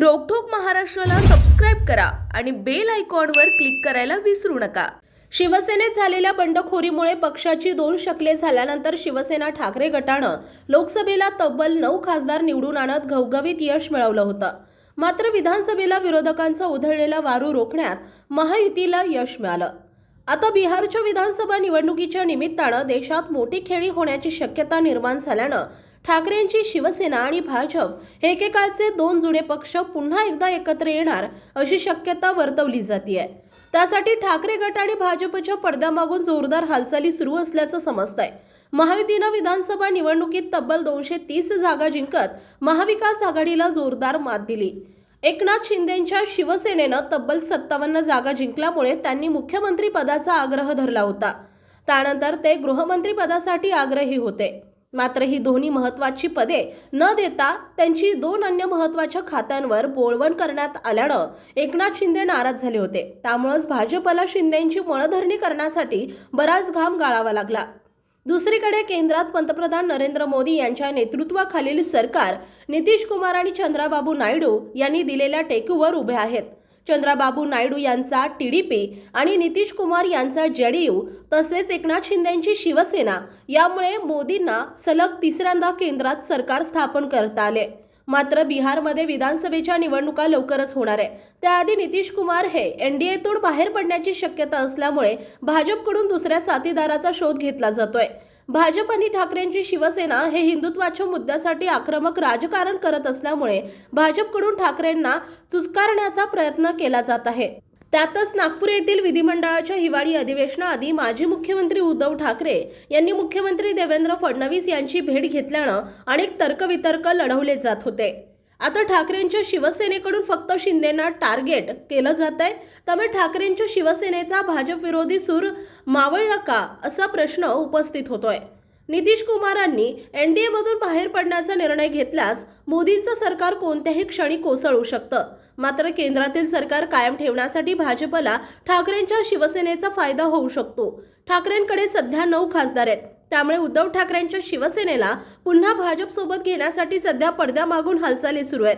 रोकठोक महाराष्ट्राला सबस्क्राईब करा आणि बेल आयकॉनवर क्लिक करायला विसरू नका. शिवसेनेत झालेल्या बंडखोरीमुळे पक्षाची दोन शकले झाल्यानंतर शिवसेना ठाकरे गटानं लोकसभेला तब्बल नऊ खासदार निवडून आणत घवघवीत यश मिळवलं होतं. मात्र विधानसभेला विरोधकांचा उधळलेला वारू रोखण्यात महायुतीला यश मिळालं. आता बिहारच्या विधानसभा निवडणुकीच्या निमित्तानं देशात मोठी खेळी होण्याची शक्यता निर्माण झाल्यानं ठाकरेंची शिवसेना आणि भाजप एकेकाचे एकेकाळचे दोन जुने पक्ष पुन्हा एकदा एकत्र येणार अशी शक्यता वर्तवली जाते त्यासाठी ठाकरे गट आणि भाजपच्या पडद्यामागून जोरदार हालचाली सुरू असल्याचं समजतंय. महायुतीनं विधानसभा निवडणुकीत तब्बल दोनशे तीस जागा जिंकत महाविकास आघाडीला जोरदार मात दिली. एकनाथ शिंदेच्या शिवसेनेनं तब्बल सत्तावन्न जागा जिंकल्यामुळे त्यांनी मुख्यमंत्री पदाचा आग्रह धरला होता. त्यानंतर ते गृहमंत्री पदासाठी आग्रही होते. मात्र ही दोन्ही महत्वाची पदे न देता त्यांची दोन अन्य महत्त्वाच्या खात्यांवर बोळवण करण्यात आल्यानं एकनाथ शिंदे नाराज झाले होते. त्यामुळेच भाजपला शिंदेची मळधरणी करण्यासाठी बराच घाम गाळावा लागला. दुसरीकडे केंद्रात पंतप्रधान नरेंद्र मोदी यांच्या नेतृत्वाखालील सरकार नितीश कुमार आणि चंद्राबाबू नायडू यांनी दिलेल्या टेकूवर उभे आहेत. चंद्राबाबू नायडू यांचा टीडीपी आणि नितीश कुमार यांचा जेडीयू तसेच एकनाथ शिंदेची शिवसेना यामुळे मोदींना सलग तिसऱ्यांदा केंद्रात सरकार स्थापन करता आले. मात्र बिहारमध्ये विधानसभेच्या निवडणुका लवकरच होणार आहे. त्याआधी नितीश कुमार हे एनडीएतून बाहेर पडण्याची शक्यता असल्यामुळे भाजपकडून दुसऱ्या साथीदाराचा शोध घेतला जातोय. भाजप आणि ठाकरेंची शिवसेना हे हिंदुत्वाच्या मुद्द्यासाठी आक्रमक राजकारण करत असल्यामुळे भाजपकडून ठाकरेंना चुचकारण्याचा प्रयत्न केला जात आहे. त्यातच नागपूर येथील विधिमंडळाच्या हिवाळी अधिवेशनाआधी माजी मुख्यमंत्री उद्धव ठाकरे यांनी मुख्यमंत्री देवेंद्र फडणवीस यांची भेट घेतल्यानं अनेक तर्कवितर्क लढवले जात होते. आता ठाकरेंच्या शिवसेनेकडून फक्त शिंदेना टार्गेट केलं जात आहे. त्यामुळे ठाकरेंच्या शिवसेनेचा भाजप विरोधी सूर मावळला का असा प्रश्न उपस्थित होतोय. नितीश कुमारांनी एमधून बाहेर पडण्याचा निर्णय घेतल्यास मोदींचं सरकार कोणत्याही क्षणी कोसळू शकतं. मात्र केंद्रातील सरकार कायम ठेवण्यासाठी भाजपला ठाकरेंच्या शिवसेनेचा फायदा होऊ शकतो. ठाकरेंकडे सध्या नऊ खासदार आहेत. त्यामुळे उद्धव ठाकरेंच्या शिवसेनेला पुन्हा भाजपसोबत घेण्यासाठी सध्या पडद्यामागून हालचाली सुरू आहेत.